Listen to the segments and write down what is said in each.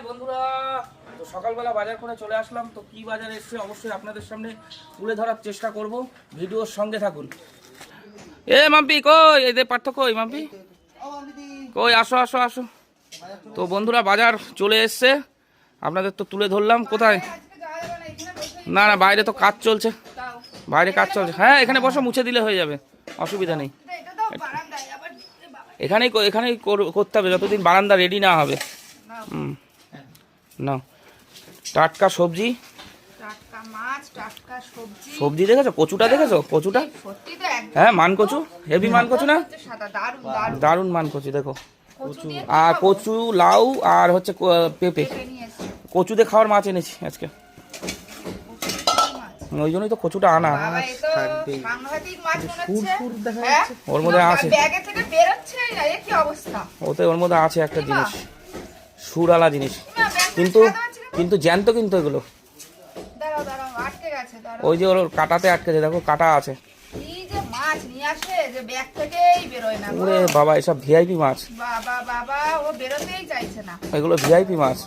বন্ধুরা, তো সকালবেলা বাজার করে চলে আসলাম, তো কি বাজার এসছে অবশ্যই আপনাদের সামনে তুলে ধরার চেষ্টা করব, ভিডিওর সঙ্গে থাকুন। এ মাম্পি, কই? এই দে পার্থ কই মাম্পি? কই? আসো আসো আসো। তো বন্ধুরা, বাজার চলে এসছে, আপনাদের তো তুলে ধরলাম, কোথায়? না না, বাইরে তো কাজ চলছে। বাইরে কাজ চলছে। হ্যাঁ এখানে বসো, মুছে দিলে হয়ে যাবে, অসুবিধা নেই। এখানেই এখানেই কর- করতে হবে, যতদিন বারান্দা রেডি না হবে। হুম। না টাটকা সবজি? টাটকা মাছ টাটকা সবজি। সবজি দেখেছ? কচুটা দেখেছ? কচুটা? সত্যি তো একদম হ্যাঁ মান কচু হেভি মান কচু না? দারুণ দারুণ দারুণ মান কচু দেখো। কচু আর কচু লাউ আর হচ্ছে ক- পেঁপে। কচু দিয়ে খাওয়ার মাছ এনেছি আজকে। ওই জন্যই তো কচুটা আনা। মনে হচ্ছে। হ্যাঁ? ওর মধ্যে আছে। ব্যাগে থেকে বেরোচ্ছেই না এ কি অবস্থা? ওতে ওর মধ্যে আছে একটা জিনিস। সুরালা জিনিস। কিন্তু। কিন্তু জ্যান্ত কিন্তু এগুলো। ওই যে ওর কাটাতে আটকেছে দেখো কাটা আছে। মাছ নিয়ে আসে যে ব্যাগ থেকেই বেরোয় না গো। ওরে বাবা এসব ভিআইপি মাছ। বাবা বাবা ও বেরোতেই এগুলো ভিআইপি মাছ।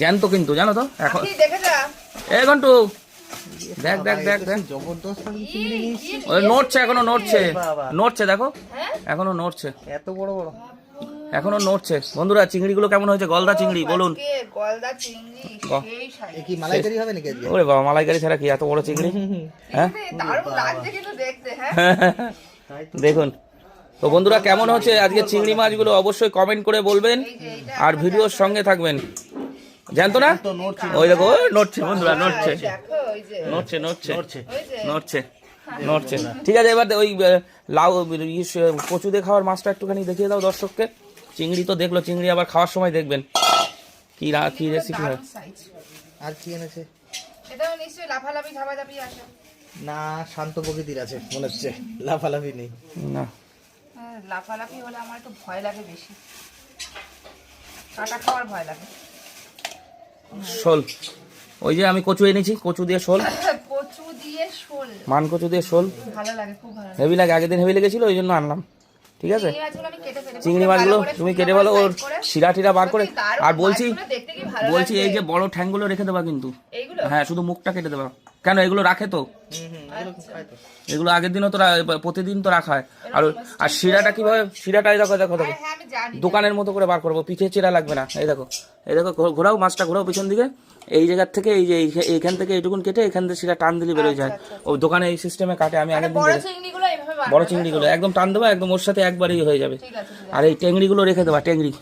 জ্যান্ত কিন্তু জানো তো? এখন কি দেখে যা। এ ঘন্টু দেখ দেখ দেখ দেখ। ওই নড়ছে এখনও নড়ছে। নড়ছে দেখো। হ্যাঁ? এখনও নড়ছে। এত বড় বড়। এখনও নড়ছে। বন্ধুরা চিংড়িগুলো কেমন হয়েছে? গলদা চিংড়ি বলুন। গলদা চিংড়ি বাহ। সেই সাইজ। এ কি মালাইকারি হবে নাকি ওরে বাবা মালাইকারি ছাড়া কি এত বড় চিংড়ি? হ্যাঁ? দারুণ লাগছে কিন্তু দেখতে হ্যাঁ? দেখুন। তো বন্ধুরা কেমন হচ্ছে আজকে চিংড়ি মাছগুলো? অবশ্যই কমেন্ট করে বলবেন আর ভিডিওর সঙ্গে থাকবেন। জানতো না? নড়ছে। ওই দেখো নড়ছে বন্ধুরা নড়ছে। দেখো ওই যে। নড়ছে নড়ছে নড়ছে। ওই নড়ছে নড়ছে। ঠিক আছে এবার ওই লাউ কচু দিয়ে খাওয়ার মাছটা একটুখানি দেখিয়ে দাও দর্শককে। চিংড়ি তো দেখল চিংড়ি আবার খাওয়ার সময় দেখবেন। কি রা- কি রেসিপি হয়? আর কি এনেছে? এটাও নিশ্চয়ই লাফালাফি ঝাপাঝাপি আছে না শান্ত প্রকৃতির আছে মনে হচ্ছে। লাফালাফি নেই। না। হ্যাঁ, লাফালাফি হলে আমার একটু ভয় লাগে বেশি। কাটা খাওয়ার ভয় লাগে। শোল। ওই যে আমি কচু এনেছি কচু দিয়ে শোল। কচু দিয়ে শোল। মান কচু দিয়ে শোল। ভালো লাগে খুব ভালো হেভি লাগে আগের দিন হেভি লেগেছিল ওই জন্য আনলাম। ঠিক আছে? চিংড়ি মাছগুলো তুমি কেটে বলো ওর শিরা টিরা বার করে আর বলছি বলছি এই যে বড় ঠ্যাংগুলো রেখে দেবা কিন্তু। হ্যাঁ শুধু মুখটা কেটে দেবা। কেন এগুলো রাখে তো? হুম হুম এগুলো খুব খায় তো। এগুলো আগের দিনও তো প্রতিদিন তো রাখা হয়। আর আর শিরাটা কীভাবে শিরাটা এই দেখো দেখো দেখো। হ্যাঁ হ্যাঁ আমি জানি দোকানের মতো করে বার করব। পিঠে চিরা লাগবে না। এই দেখো। এই দেখো ঘো- ঘোরাও মাছটা ঘোরাও পিছন দিকে। এই জায়গার থেকে এই যে এই- এইখান থেকে এইটুকুন কেটে এখান থেকে শিরা টান দিলে বেরোয় যায়। ও দোকানে এই সিস্টেমে কাটে। আমি আগের দিন বড় চিংড়িগুলো একদম টান দেবা একদম ওর সাথে একবারই হয়ে যাবে। আর এই টেংড়িগুলো রেখে দেবা টেংড়ি।